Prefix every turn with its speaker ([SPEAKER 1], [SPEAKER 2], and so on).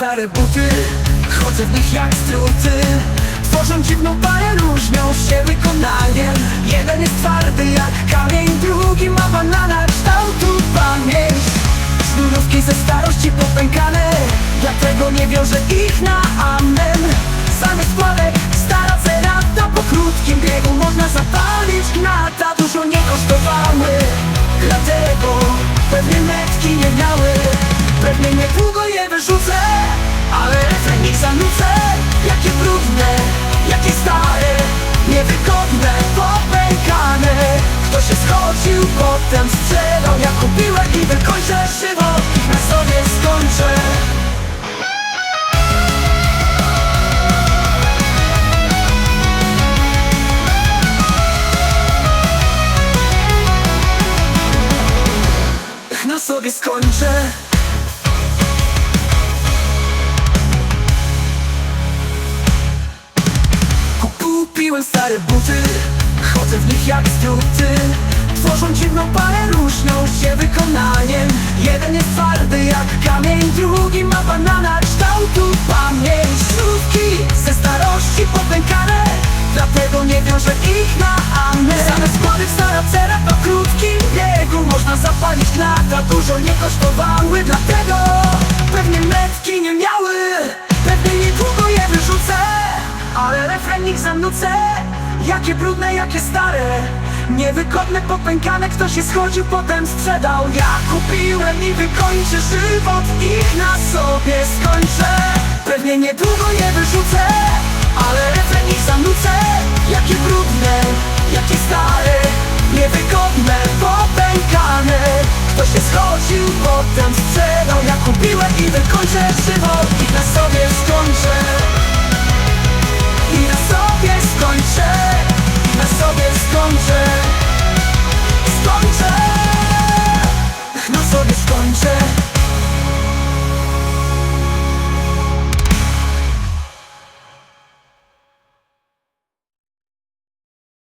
[SPEAKER 1] stare buty Chodzę w nich jak struty. Tworzą dziwną parę, różnią się wykonaniem. Jeden jest twardy jak kamień Drugi ma banana kształtu pamięć. Sznurówki ze starości popękane Dlatego nie wiążę ich na amen. Zamiast pławek stara cerata Po krótkim biegu można zapalić. Gnata Dużo nie kosztowały Dlatego pewnie metki nie miały Schodził, potem sprzedał Ja kupiłem i wykończę żywot. Ich na sobie skończę. Na sobie skończę. Kupiłem stare buty. Chodzę w nich jak struty Tworzą dziwną parę, różnią się wykonaniem. Jeden jest twardy jak kamień Drugi ma banana. Kształtu pamięć. Śrubki ze starości popękane. Dlatego nie wiążę ich na amen Zamiast młodych stara cera po krótkim biegu. Można zapalić lata, dużo nie kosztowały. Dlatego pewnie metki nie miały. Pewnie niedługo je wyrzucę. Ale refrenik zanucę Jakie brudne, jakie stare Niewygodne, popękane Ktoś się schodził, potem sprzedał. Ja kupiłem i wykończę żywot Ich na sobie skończę. Pewnie niedługo je wyrzucę Ale refrenik zanucę. Jakie brudne, jakie stare Niewygodne, popękane. Ktoś się schodził, potem sprzedał. Ja kupiłem i wykończę żywot Ich na sobie sobie skończę.